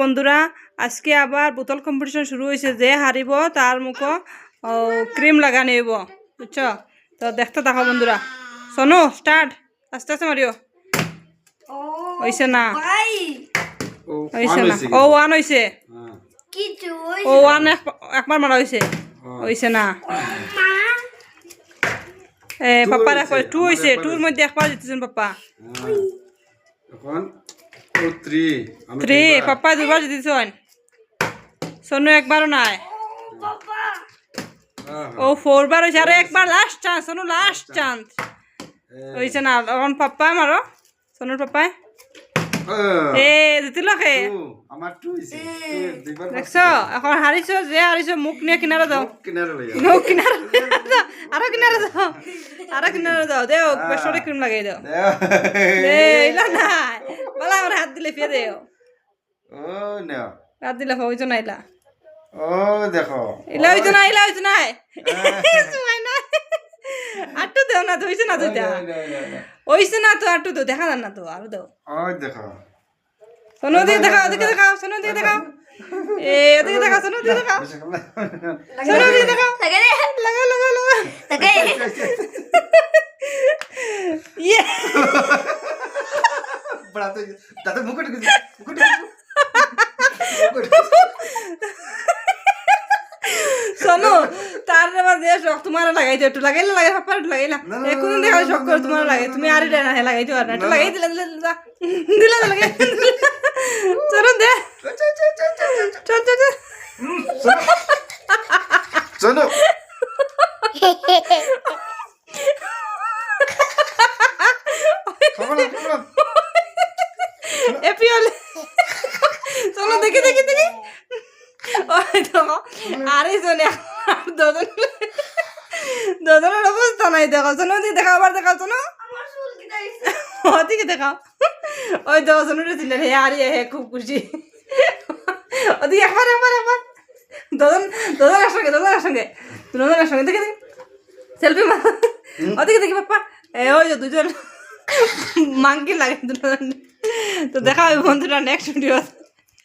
বন্ধুরা আজকে আবার বোতল কম্পিটিশন শুরু হয়েছে। যে হারিব তার মুখ ক্রিম লাগানি হইব বুঝছ? তো দেখতে থাকো বন্ধুরা। শোনো স্টার্ট আস্তে আস্তে মারিও। হইছে না? ফান না? হইছে ও ওয়ান হইছে। হ্যাঁ। কিছু ও ওয়ান একবার মারা হইছে। হইছে না? এ পাপ্পার একবার টু একবার টুর মধ্যে একবার জিতেছেন পাপ্পা হ্যাঁ। এখন? Three three. পাপ্পা দুবার জিতেছেন সোনু একবারও নাই। ও ফোর বার হয়েছে আরে একবার last chance Sonu last chance হ্যাঁ। হয়েছে না এখন পাপ্পা মারো। সোনুর পাপ্পায় হ্যাঁ। এ জিতিল দেখছ এখন হারিছ যে হারিছ মুখ নিয়ে কিনারে দাও। বাঁচছি। কিনারে লইয়া। মুখ কিনারে আরও কিনারে দাও। আরও কিনারে দাও। দেও পেছনে ক্রিম লাগাই দাও। দে ইলা নাই বলা আমার হাত দিলে ফিরে দেও ও দিলে ও দেখো। ইলা হইতো না ইলা হইতো আটটু দেও না তো হইছে না তো এটা না তো আটটু দেখা না তো আরও দাও। ওই দেখো। সোনু দিকে দেখাও ওদিকে দেখাও সোনু দিকে দেখাও। এ ওদিকে দেখাও সোনু দিকে দেখাও। বেশি কম না। সোনু দিকে দেখাও লাগালে লাগা লাগা লাগা লাগাই ইয়ে বড়া তো দাদা মুকুট মুকুট শোনো তার দিয়ে শখ তোমার লাগাইতো একটু লাগাইলে লাগাই পাপা একটু লাগাইলা এখন দেখা শখ করে তোমার না, লাগে। তুমি আর না, না লাগাইতো আর না। একটু লাগাই দিলে দিলে দিলে লাগাই চলো দে। চল চল চল শোনো খাব না খাব না এপি হলে চলো দেখি দেখি দেখি ওই দেখো আরে শোনে দুজন দুজনের অবস্থা নাই দেখো শোনো দিকে দেখাও আবার দেখাও শোনো ওদিকে দেখাও ওই হে আরে হে খুব খুশি ওদিকে একবার একবার একবার দুজন দুজন একসঙ্গে দুজন একসঙ্গে দুজন একসঙ্গে দেখে দেখি সেলফি মা ওদিকে দেখি বাপ্পা এ ওই দুজন মাঙ্কি লাগে দুজন তো দেখা হবে বন্ধুরা নেক্সট ভিডিও